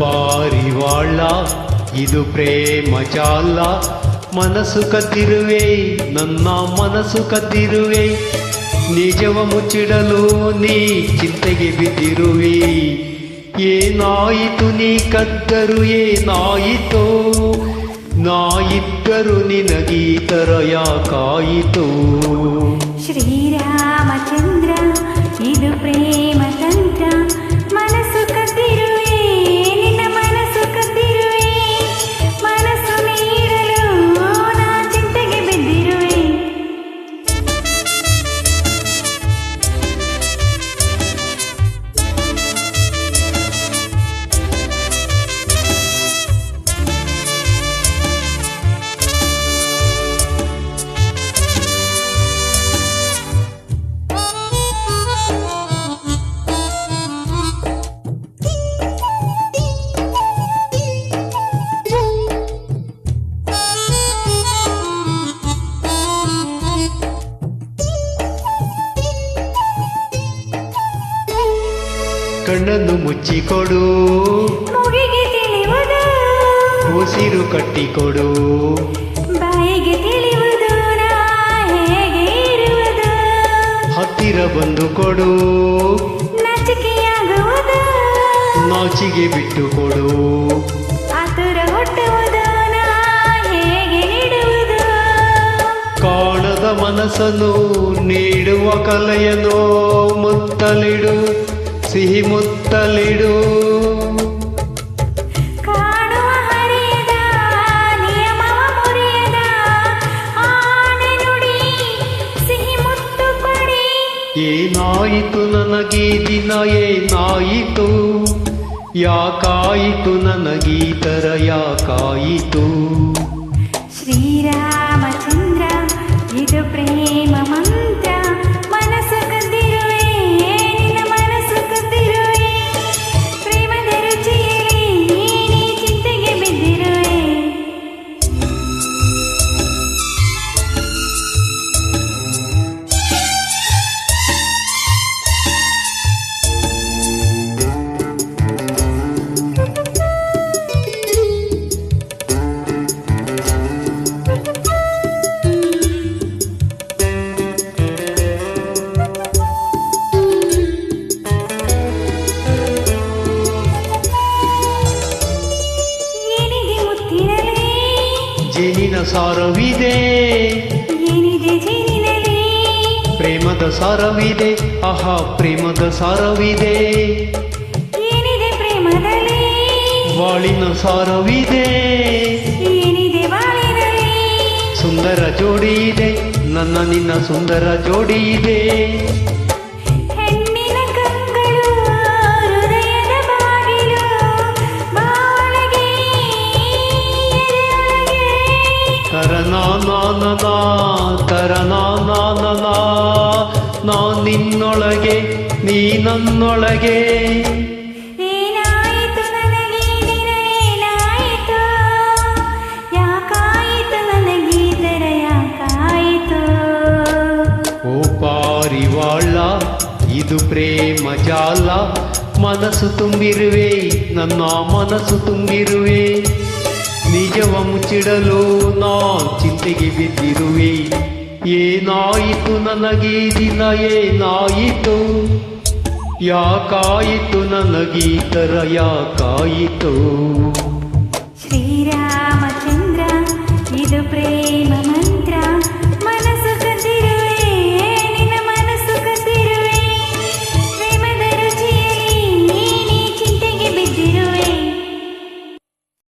ಬಾಳ ಇದು ಪ್ರೇಮ ಜಾಲ. ಮನಸ್ಸು ಕದ್ದಿರುವೆ, ನನ್ನ ಮನಸ್ಸು ಕದ್ದಿರುವೆ. ನಿಜವ ಮುಚ್ಚಿಡಲು ನೀ ಚಿಂತೆಗೆ ಬಿದ್ದಿರುವೆ. ಏನಾಯಿತು ನೀ ಕದ್ದರು, ಏನಾಯಿತು? ನಾಯಿದ್ದರು ನಿನಗೀತರ ಯಾಕಾಯಿತು? ಶ್ರೀರಾಮಚಂದ್ರ, ಇದು ಪ್ರೇಮ ಕಣ್ಣನ್ನು ಮುಚ್ಚಿಕೊಡು. ಉಸಿರು ಕಟ್ಟಿಕೊಡು. ಬಾಯಿಗೆ ತಿಳಿಯುವುದು ಹೇಗೆ ಇರುವುದು. ಹತ್ತಿರ ಬಂದು ಕೊಡು. ನಾಚಿಕೆಯಾಗುವುದು. ನಾಚಿಗೆ ಬಿಟ್ಟು ಕೊಡು. ಆತುರ ಹುಟ್ಟುವುದು ಹೇಗೆ ನೀಡುವುದು. ಕಾಣದ ಮನಸ್ಸನ್ನು ನೀಡುವ ಕಲೆಯನ್ನು ಮುತ್ತಲಿಡು. ಸಿಹಿ ಮುತ್ತಲಿಡು. ಏನಾಯಿತು ನನಗೀ ದಿನ ಏನಾಯಿತು ಯಾಕಾಯಿತು ನನಗೀತರ ಯಾಕಾಯಿತು. ಜೇನಿನ ಸಾರವಿದೆ. ಏನಿದೆ ಪ್ರೇಮದ ಸಾರವಿದೆ. ಆಹಾ ಪ್ರೇಮದ ಸಾರವಿದೆ. ಏನಿದೆ ಪ್ರೇಮದಲ್ಲಿ? ಬಾಳಿನ ಸಾರವಿದೆ. ಏನಿದೆ ಬಾಳಿನಲ್ಲಿ ಸುಂದರ ಜೋಡಿ ಇದೆ. ನನ್ನ ನಿನ್ನ ಸುಂದರ ಜೋಡಿ ಇದೆ. ನಾ ನಿನ್ನೊಳಗೆ ನೀ ನನ್ನೊಳಗೆ. ಓ ಪಾರಿವಾಳ ಇದು ಪ್ರೇಮ ಜಾಲ. ಮನಸ್ಸು ತುಂಬಿರುವೆ ನನ್ನ ಮನಸ್ಸು ತುಂಬಿರುವೆ. ನಿಜವ ಮುಚ್ಚಿಡಲು ನಾ ಚಿಂತೆಗೆ ಬಿದ್ದಿರುವೆ. ಏನಾಯಿತು ನನಗೀ ದಿನ ಏನಾಯಿತು? ಯಾಕಾಯಿತು ನನಗೀ ಥರ ಯಾಕಾಯಿತು? ಶ್ರೀರಾಮಚಂದ್ರ ಇದು ಪ್ರೇಮ.